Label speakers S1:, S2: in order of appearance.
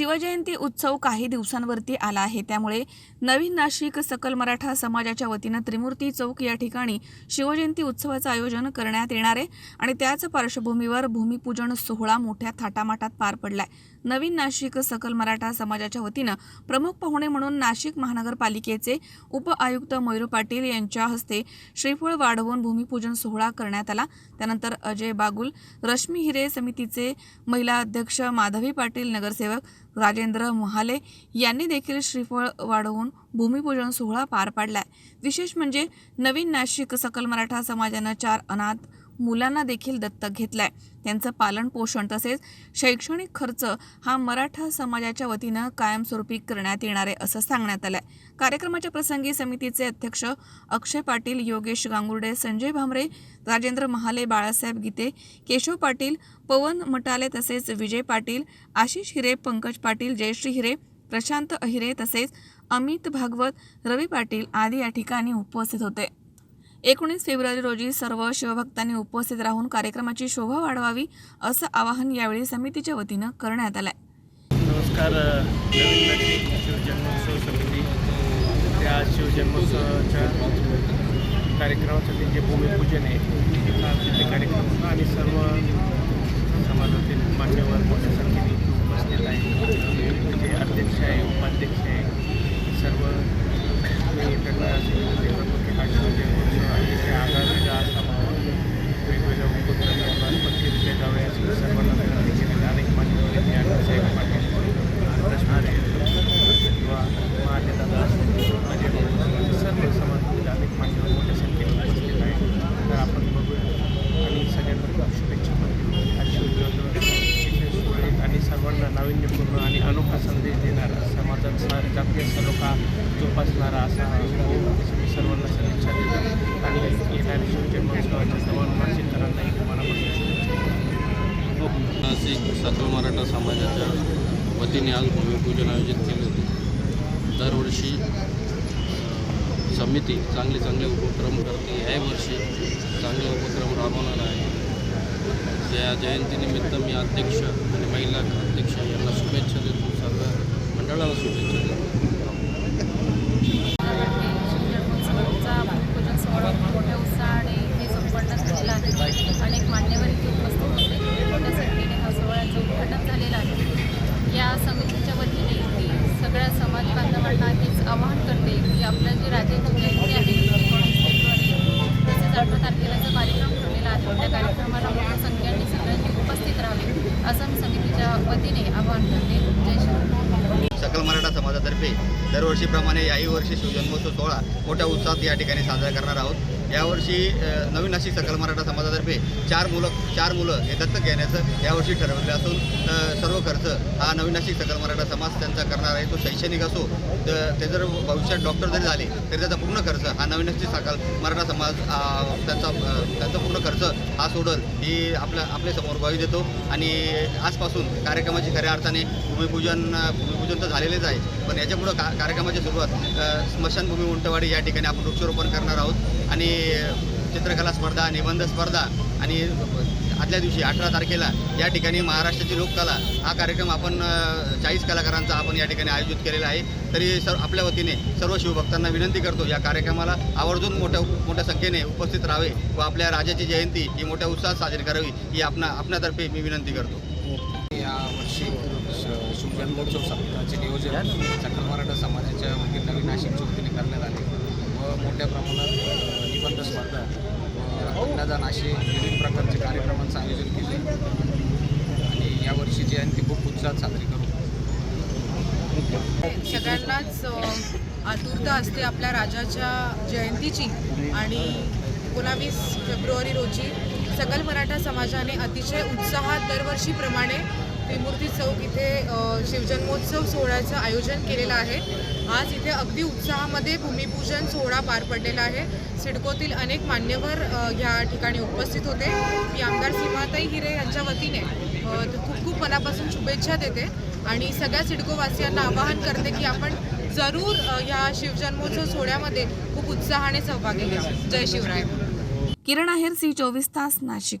S1: शिवजयंती उत्सव काही दिवसांवरती आला आहे. त्यामुळे नवीन नाशिक सकल मराठा समाजाच्या वतीनं त्रिमूर्ती चौक या ठिकाणी शिवजयंती उत्सवाचं आयोजन करण्यात येणार आहे. आणि त्याच पार्श्वभूमीवर भूमिपूजन सोहळा मोठ्या थाटामाटात पार पडलाय. नवीन नाशिक सकल मराठा समाजाच्या वतीनं प्रमुख पाहुणे म्हणून नाशिक महानगरपालिकेचे उप आयुक्त मयूर पाटील यांच्या हस्ते श्रीफळ वाढवून भूमिपूजन सोहळा करण्यात आला. त्यानंतर अजय बागुल रश्मी हिरे समितीचे महिला अध्यक्ष माधवी पाटील नगरसेवक राजेंद्र महाले यांनी देखील श्रीफळ वाढवून भूमिपूजन सोहळा पार पाडलाय. विशेष म्हणजे नवीन नाशिक सकल मराठा समाजानं चार अनाथ मुलांना देखील दत्तक घेतलाय. त्यांचं पालन पोषण तसेच शैक्षणिक खर्च हा मराठा समाजाच्या वतीनं कायमस्वरूपी करण्यात येणार आहे असं सांगण्यात आलंय. कार्यक्रमाच्या प्रसंगी समितीचे अध्यक्ष अक्षय पाटील योगेश गांगुर्डे संजय भामरे राजेंद्र महाले बाळासाहेब गीते केशव पाटील पवन मटाले तसेच विजय पाटील आशिष हिरे पंकज पाटील जयश्री हिरे प्रशांत अहिरे तसेच अमित भागवत रवी पाटील आदी या ठिकाणी उपस्थित होते. एकोणीस फेब्रुवारी रोजी सर्व शिवभक्तांनी उपस्थित राहून कार्यक्रमाची शोभा वाढवावी असं आवाहन यावेळी समितीच्या वतीनं करण्यात आलंय.
S2: नमस्कार शिवजन्मोत्सव समिती. त्या शिवजन्मोत्सवाच्या कार्यक्रमासाठी जे भूमिपूजन आहे तिथे कार्यक्रम आणि सर्व समाजातील मान्यवर मोठ्या संख्येने उपस्थित आहे जे अध्यक्ष आहे उपाध्यक्ष आहे सर्व मी त्यांना असे विनंती करतो की हा शिवजन्मोत्सव अतिशय आगळावेगळा असावा वेगवेगळ्या उपक्रम पत्रिके जावे असे सर्वांना विनंती केलेली अनेक मान्यवर इथे अण्णासाहेब पाटील रश्मारे किंवा महादेदादा अजय बाबू सर्व समाजातील अनेक मान्यवर मोठ्या संख्येने उपस्थित आहेत तर आपण बघूया आणि सगळ्यांना खूप शुभेच्छा पण देऊ हा शिवजयंती अतिशय सुरळीत आणि सर्वांना नाविन्यपूर्ण आणि अनोखा संदेश देणारा समाजात सा जातीय सलोखा जोपासणारा असा मी सर्वांना सदिच्छा देतो आणि येणाऱ्या शिवजन्मोत्सवाच्या सर्व नाशिककरांनाही मनापासून शुभेच्छा
S3: नाशिक सकल मराठा समाजाच्या वतीने आज भूमिपूजन आयोजित केले होते. दरवर्षी समिती चांगले चांगले उपक्रम करते. याही वर्षी चांगले उपक्रम राबवणार आहे. त्या जयंतीनिमित्त मी अध्यक्ष आणि महिला अध्यक्ष यांना शुभेच्छा मंडळाला शुभेच्छा देतो
S4: मोठ्या उत्साहाने हे संपन्न झालेला आहे. अनेक मान्यवर इथे उपस्थित होते. मोठ्या संख्येने हा सोहळ्याचं उद्घाटन झालेलं आहे या समितीच्या वतीने मी सगळ्या समाज बांधवांना हेच आवाहन करते की आपलं जे राज्याची जयंती आहे एकोणीस फेब्रुवारी तसेच अठरा तारखेला जो कार्यक्रम ठेवलेला आहे. त्या कार्यक्रमाला मोठ्या संख्येने सगळ्यांनी उपस्थित राहावे असं मी समितीच्या वतीने आवाहन करते.
S5: सकल मराठा समाजातर्फे दरवर्षीप्रमाणे याही वर्षी शिवजन्मोत्सव सोहळा मोठ्या उत्साहात या ठिकाणी साजरा करणार आहोत. यावर्षी नवीन नाशिक सकल मराठा समाजातर्फे चार मुलं चार मुलं हे दत्तक घेण्याचं यावर्षी ठरवलं असून सर्व खर्च हा नवीन नाशिक सकल मराठा समाज त्यांचा करणार आहे. तो शैक्षणिक असो तर ते जर भविष्यात डॉक्टर जरी झाले तरी त्याचा पूर्ण खर्च हा नवीन नाशिक सकल मराठा समाज त्यांचा त्यांचा पूर्ण खर्च हा सोडल ही आपल्या आपल्यासमोर ग्वाही देतो. आणि आजपासून कार्यक्रमाची खऱ्या अर्थाने भूमिपूजन भूमिपूजन तर झालेलेच आहे. पण याच्यामुळं का कार्यक्रमाची सुरुवात स्मशानभूमी उंटवाडी या ठिकाणी आपण वृक्षारोपण करणार आहोत. आणि चित्रकला स्पर्धा निबंध स्पर्धा आणि आदल्या दिवशी अठरा तारखेला या ठिकाणी महाराष्ट्राची लोककला हा कार्यक्रम आपण चाळीस कलाकारांचा आपण या ठिकाणी आयोजित केलेला आहे. तरी सर आपल्या वतीने सर्व शिवभक्तांना विनंती करतो या कार्यक्रमाला आवर्जून मोठ्या मोठ्या संख्येने उपस्थित राहावे व आपल्या राजाची जयंती ही मोठ्या उत्साहात साजरी करावी ही आपणा आपणातर्फे मी विनंती करतो.
S6: यावर्षी शिवजन्मोत्सव सप्ताहाचे नियोजन सकल मराठा समाजाच्या वतीने नाशिकच्या वतीने करण्यात आले व मोठ्या प्रमाणात अ, निबंध स्पर्धा व अन्नदान असे विविध प्रकारचे कार्यक्रमांचं आयोजन केले. आणि यावर्षी जयंती खूप उत्साहात साजरी करू.
S7: सगळ्यांनाच आतुरता असते आपल्या राजाच्या जयंतीची. आणि एकोणावीस फेब्रुवारी रोजी सकल मराठा समाजाने अतिशय उत्साहात दरवर्षीप्रमाणे त्रिमूर्ती चौक इथे शिवजन्मोत्सव सोहळ्याचं आयोजन केलेलं आहे. आज इथे अगदी उत्साहामध्ये भूमिपूजन सोहळा पार पडलेला आहे. सिडकोतील अनेक मान्यवर या ठिकाणी उपस्थित होते. मी आमदार सीमाताई हिरे यांच्या वतीने खूप खूप मनापासून शुभेच्छा देते आणि सगळ्या सिडकोवासियांना आवाहन करते की आपण जरूर या ह्या शिवजन्मोत्सव सोहळ्यामध्ये खूप उत्साहाने सहभागी घ्या जय शिवराय.
S1: किरण आहेर सी चोवीस तास नाशिक.